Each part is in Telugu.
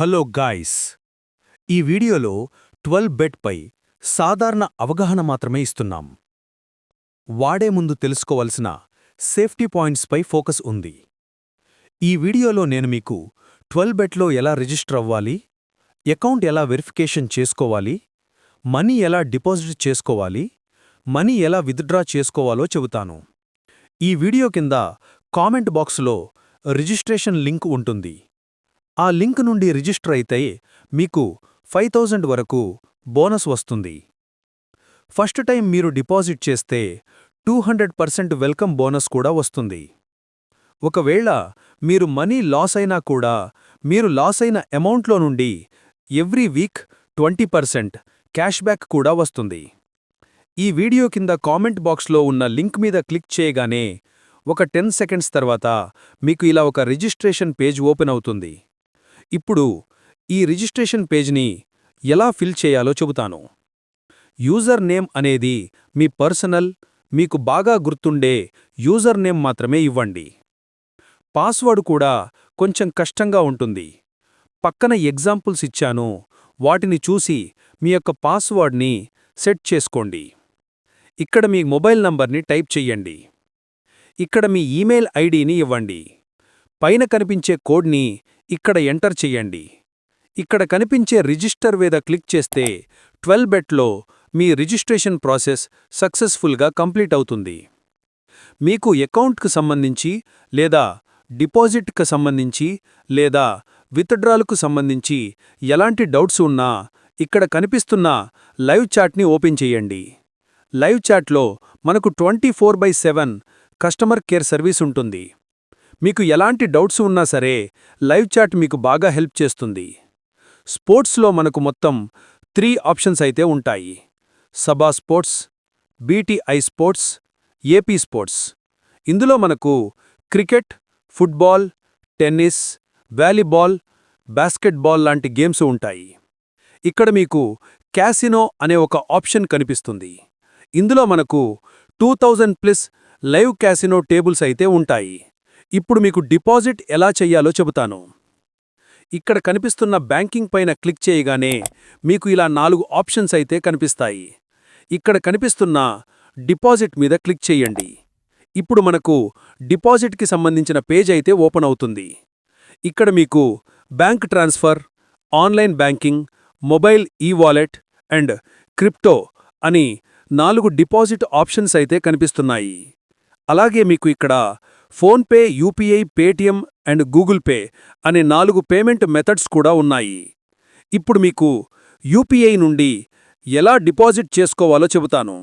Hello guys. ఈ వీడియోలో ట్వెల్వ్ బెట్పై సాధారణ అవగాహన మాత్రమే ఇస్తున్నాం. వాడే ముందు తెలుసుకోవలసిన సేఫ్టీ పాయింట్స్పై ఫోకస్ ఉంది. ఈ వీడియోలో నేను మీకు ట్వెల్వ్ బెట్లో ఎలా రిజిస్టర్ అవ్వాలి అకౌంట్ ఎలా వెరిఫికేషన్ చేసుకోవాలి మనీ ఎలా డిపాజిట్ చేసుకోవాలి మనీ ఎలా విత్డ్రా చేసుకోవాలో చెబుతాను. ఈ వీడియో కింద కామెంట్ బాక్సులో రిజిస్ట్రేషన్ లింక్ ఉంటుంది. ఆ లింక్ నుండి రిజిస్టర్ అయితే మీకు ఫైవ్ థౌజండ్ వరకు బోనస్ వస్తుంది. ఫస్ట్ టైం మీరు డిపాజిట్ చేస్తే two hundred percent welcome bonus కూడా వస్తుంది. ఒకవేళ మీరు మనీ లాస్ అయినా కూడా మీరు లాస్ అయిన అమౌంట్లో నుండి every week twenty percent cash back కూడా వస్తుంది. ఈ వీడియో కింద కామెంట్ బాక్స్లో ఉన్న లింక్ మీద క్లిక్ చేయగానే ఒక టెన్ సెకండ్స్ తర్వాత మీకు ఇలా ఒక రిజిస్ట్రేషన్ పేజ్ ఓపెన్ అవుతుంది. ఇప్పుడు ఈ రిజిస్ట్రేషన్ పేజ్ని ఎలా ఫిల్ చేయాలో చెబుతాను. యూజర్ నేమ్ అనేది మీ పర్సనల్ మీకు బాగా గుర్తుండే యూజర్ నేమ్ మాత్రమే ఇవ్వండి. పాస్వర్డ్ కూడా కొంచెం కష్టంగా ఉంటుంది. పక్కన ఎగ్జాంపుల్స్ ఇచ్చాను వాటిని చూసి మీ యొక్క పాస్వర్డ్ని సెట్ చేసుకోండి. ఇక్కడ మీ మొబైల్ నంబర్ని టైప్ చెయ్యండి ఇక్కడ మీ ఈమెయిల్ ఐడిని ఇవ్వండి. పైన కనిపించే కోడ్ని ఇక్కడ ఎంటర్ చెయ్యండి. ఇక్కడ కనిపించే రిజిస్టర్ మీద క్లిక్ చేస్తే ట్వెల్వ్ బెట్లో మీ రిజిస్ట్రేషన్ ప్రాసెస్ సక్సెస్ఫుల్గా కంప్లీట్ అవుతుంది. మీకు అకౌంట్కు సంబంధించి లేదా డిపాజిట్కు సంబంధించి లేదా విత్డ్రాలకు సంబంధించి ఎలాంటి డౌట్స్ ఉన్నా ఇక్కడ కనిపిస్తున్న లైవ్ చాట్ని ఓపెన్ చేయండి లైవ్ చాట్లో మనకు twenty four by seven customer care service ఉంటుంది. మీకు ఎలాంటి డౌట్స్ ఉన్నా సరే లైవ్ చాట్ మీకు బాగా హెల్ప్ చేస్తుంది. స్పోర్ట్స్లో మనకు మొత్తం త్రీ ఆప్షన్స్ అయితే ఉంటాయి. Saba sports BTI sports AP sports. ఇందులో మనకు cricket football tennis volleyball basketball లాంటి గేమ్స్ ఉంటాయి. ఇక్కడ మీకు క్యాసినో అనే ఒక ఆప్షన్ కనిపిస్తుంది. ఇందులో మనకు two thousand plus live casino tables అయితే ఉంటాయి. ఇప్పుడు మీకు డిపాజిట్ ఎలా చెయ్యాలో చెబుతాను. ఇక్కడ కనిపిస్తున్న బ్యాంకింగ్ పైన క్లిక్ చేయగానే మీకు ఇలా నాలుగు ఆప్షన్స్ అయితే కనిపిస్తాయి. ఇక్కడ కనిపిస్తున్న డిపాజిట్ మీద క్లిక్ చేయండి. ఇప్పుడు మనకు డిపాజిట్కి సంబంధించిన పేజ్ అయితే ఓపెన్ అవుతుంది. ఇక్కడ మీకు bank transfer online banking mobile e wallet and crypto అని నాలుగు డిపాజిట్ ఆప్షన్స్ అయితే కనిపిస్తున్నాయి. అలాగే మీకు ఇక్కడ PhonePe UPI Paytm and Google Pay అనే నాలుగు పేమెంట్ మెథడ్స్ కూడా ఉన్నాయి. ఇప్పుడు మీకు యూపీఐ నుండి ఎలా డిపాజిట్ చేసుకోవాలో చెబుతాను.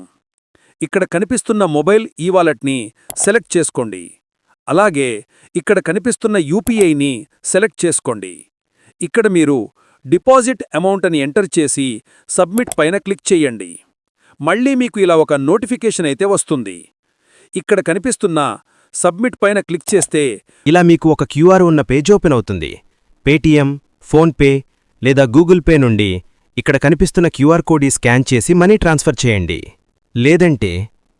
ఇక్కడ కనిపిస్తున్న మొబైల్ ఈ వాలెట్ని సెలెక్ట్ చేసుకోండి. అలాగే ఇక్కడ కనిపిస్తున్న యూపీఐని సెలెక్ట్ చేసుకోండి. ఇక్కడ మీరు డిపాజిట్ అమౌంట్ అని ఎంటర్ చేసి సబ్మిట్ పైన క్లిక్ చేయండి. మళ్ళీ మీకు ఇలా ఒక నోటిఫికేషన్ అయితే వస్తుంది. ఇక్కడ కనిపిస్తున్న సబ్మిట్ పైన క్లిక్ చేస్తే ఇలా మీకు ఒక క్యూఆర్ ఉన్న పేజ్ ఓపెన్ అవుతుంది. పేటీఎం ఫోన్పే లేదా గూగుల్ పే నుండి ఇక్కడ కనిపిస్తున్న క్యూఆర్ కోడ్ని స్కాన్ చేసి మనీ ట్రాన్స్ఫర్ చేయండి. లేదంటే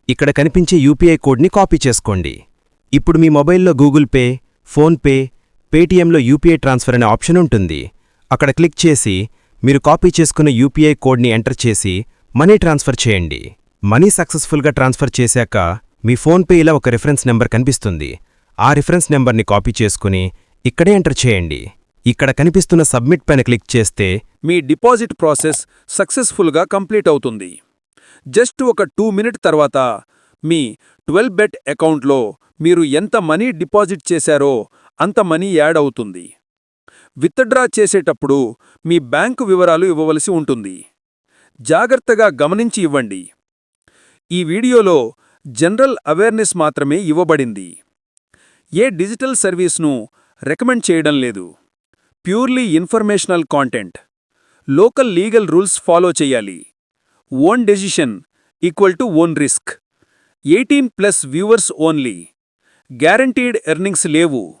ఇక్కడ కనిపించే యూపీఐ కోడ్ని కాపీ చేసుకోండి. ఇప్పుడు మీ మొబైల్లో గూగుల్ పే ఫోన్పే పేటీఎంలో యూపీఐ ట్రాన్స్ఫర్ అనే ఆప్షన్ ఉంటుంది. అక్కడ క్లిక్ చేసి మీరు కాపీ చేసుకున్న యూపీఐ కోడ్ని ఎంటర్ చేసి మనీ ట్రాన్స్ఫర్ చేయండి. మనీ సక్సెస్ఫుల్గా ట్రాన్స్ఫర్ చేశాక మీ ఫోన్పేలో ఒక రిఫరెన్స్ నెంబర్ కనిపిస్తుంది. ఆ రిఫరెన్స్ నెంబర్ని కాపీ చేసుకుని ఇక్కడే ఎంటర్ చేయండి. ఇక్కడ కనిపిస్తున్న సబ్మిట్ పైన క్లిక్ చేస్తే మీ డిపాజిట్ ప్రాసెస్ సక్సెస్ఫుల్గా కంప్లీట్ అవుతుంది. జస్ట్ ఒక టూ మినిట్ తర్వాత మీ ట్వెల్వ్ బెట్ అకౌంట్లో మీరు ఎంత మనీ డిపాజిట్ చేశారో అంత మనీ యాడ్ అవుతుంది. విత్డ్రా చేసేటప్పుడు మీ బ్యాంకు వివరాలు ఇవ్వవలసి ఉంటుంది. జాగ్రత్తగా గమనించి ఇవ్వండి. ఈ వీడియోలో జనరల్ అవేర్నెస్ మాత్రమే ఇవ్వబడింది. ఏ డిజిటల్ సర్వీస్ను రికమెండ్ చేయడం లేదు. Purely informational content. Local legal rules follow చేయాలి. Own decision equal to own risk. Eighteen plus viewers only. Guaranteed earnings లేవు.